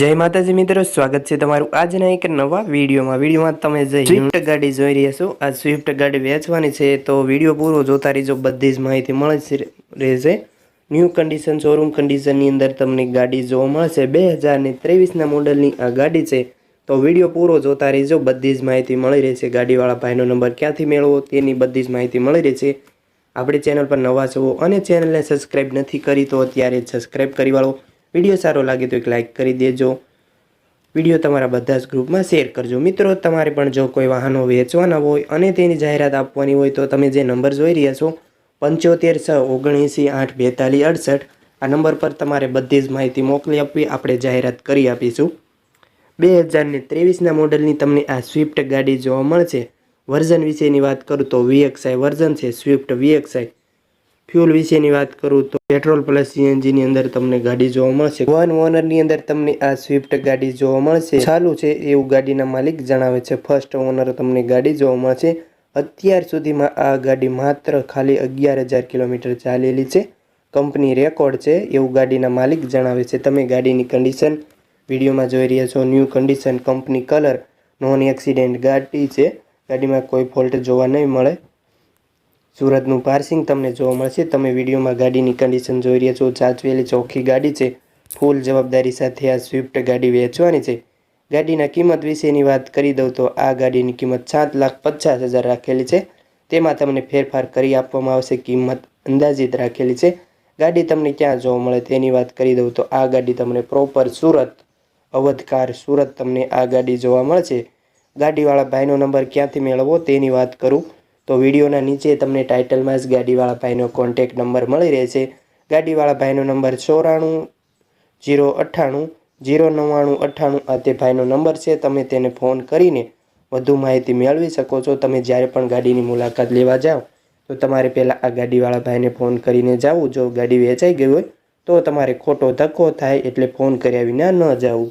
જય માતાજી મિત્રો સ્વાગત છે તમારું આજના એક નવા વિડીયોમાં. વિડીયોમાં તમે જે સ્વિફ્ટ ગાડી જોઈ રહ્યા છો આ સ્વિફ્ટ ગાડી વેચવાની છે તો વીડિયો પૂરો જોતા રહીજો બધી જ માહિતી મળે છે રહેશે. ન્યૂ કન્ડિશન શોરૂમ કન્ડિશનની અંદર તમને ગાડી જોવા મળશે. બે હજારની ત્રેવીસના મોડલની આ ગાડી છે તો વીડિયો પૂરો જોતા રહીજો બધી જ માહિતી મળી રહેશે. ગાડીવાળા ભાઈનો નંબર ક્યાંથી મેળવો તેની બધી જ માહિતી મળી રહેશે. આપણી ચેનલ પર નવા છો અને ચેનલને સબસ્ક્રાઈબ નથી કરી તો અત્યારે જ સબસ્ક્રાઈબ કરી વાળો. વીડિયો સારો લાગે તો એક લાઇક કરી દેજો. વીડિયો તમારા બધા જ ગ્રુપમાં શેર કરજો. મિત્રો, તમારે પણ જો કોઈ વાહનો વેચવાના હોય અને તેની જાહેરાત આપવાની હોય તો તમે જે નંબર જોઈ રહ્યા છો, પંચોતેર છ ઓગણએંસી આઠ બેતાલીસ અડસઠ, આ નંબર પર તમારે બધી જ માહિતી મોકલી આપવી. આપણે જાહેરાત કરી આપીશું. બે હજારને ત્રેવીસના મોડલની તમને આ સ્વિફ્ટ ગાડી જોવા મળશે. વર્ઝન વિશેની વાત કરું તો વીએક્સઆઈ વર્ઝન છે સ્વિફ્ટ વીએક્સઆઈ ફ્યુલ વિશેની વાત કરું તો પેટ્રોલ પ્લસ સીએનજીની અંદર તમને ગાડી જોવા મળશે. વન ઓનરની અંદર તમને આ સ્વિફ્ટ ગાડી જોવા મળશે. ચાલુ છે એવું ગાડીના માલિક જણાવે છે. ફર્સ્ટ ઓનર તમને ગાડી જોવા મળશે. અત્યાર સુધીમાં આ ગાડી માત્ર ખાલી અગિયાર હજાર કિલોમીટર ચાલેલી છે. કંપની રેકોર્ડ છે. એવું ગાડીના માલિક જણાવે છે. તમે ગાડીની કન્ડિશન વિડીયોમાં જોઈ રહ્યા છો. New condition company colour non accident ગાડી છે. ગાડીમાં કોઈ ફોલ્ટ જોવા નહીં મળે. સુરતનું પાર્સિંગ તમને જોવા મળશે. તમે વિડીયોમાં ગાડીની કન્ડિશન જોઈ રહ્યા છો. સાચવેલી ચોખ્ખી ગાડી છે. ફૂલ જવાબદારી સાથે આ સ્વિફ્ટ ગાડી વેચવાની છે. ગાડીના કિંમત વિશેની વાત કરી દઉં તો આ ગાડીની કિંમત સાત લાખ પચાસ હજાર રાખેલી છે. તેમાં તમને ફેરફાર કરી આપવામાં આવશે. કિંમત અંદાજિત રાખેલી છે. ગાડી તમને ક્યાં જોવા મળે તેની વાત કરી દઉં તો આ ગાડી તમને પ્રોપર સુરત, અવધકાર સુરત તમને આ ગાડી જોવા મળશે. ગાડીવાળા ભાઈનો નંબર ક્યાંથી મેળવવો તેની વાત કરું. તો વિડીયોના નીચે તમને ટાઇટલમાં જ ગાડીવાળા ભાઈનો કોન્ટેક નંબર મળી રહેશે. ગાડીવાળા ભાઈનો નંબર ચોરાણું, જીરો અઠ્ઠાણું, જીરો નવ્વાણું, અઠ્ઠાણું આ તે ભાઈનો નંબર છે. તમે તેને ફોન કરીને વધુ માહિતી મેળવી શકો છો. તમે જ્યારે પણ ગાડીની મુલાકાત લેવા જાઓ, તો તમારે પહેલાં આ ગાડીવાળા ભાઈને ફોન કરીને જાવું. જો ગાડી વેચાઈ ગઈ હોય, તો તમારે ખોટો ધક્કો થાય એટલે ફોન કર્યા વિના ન જવું.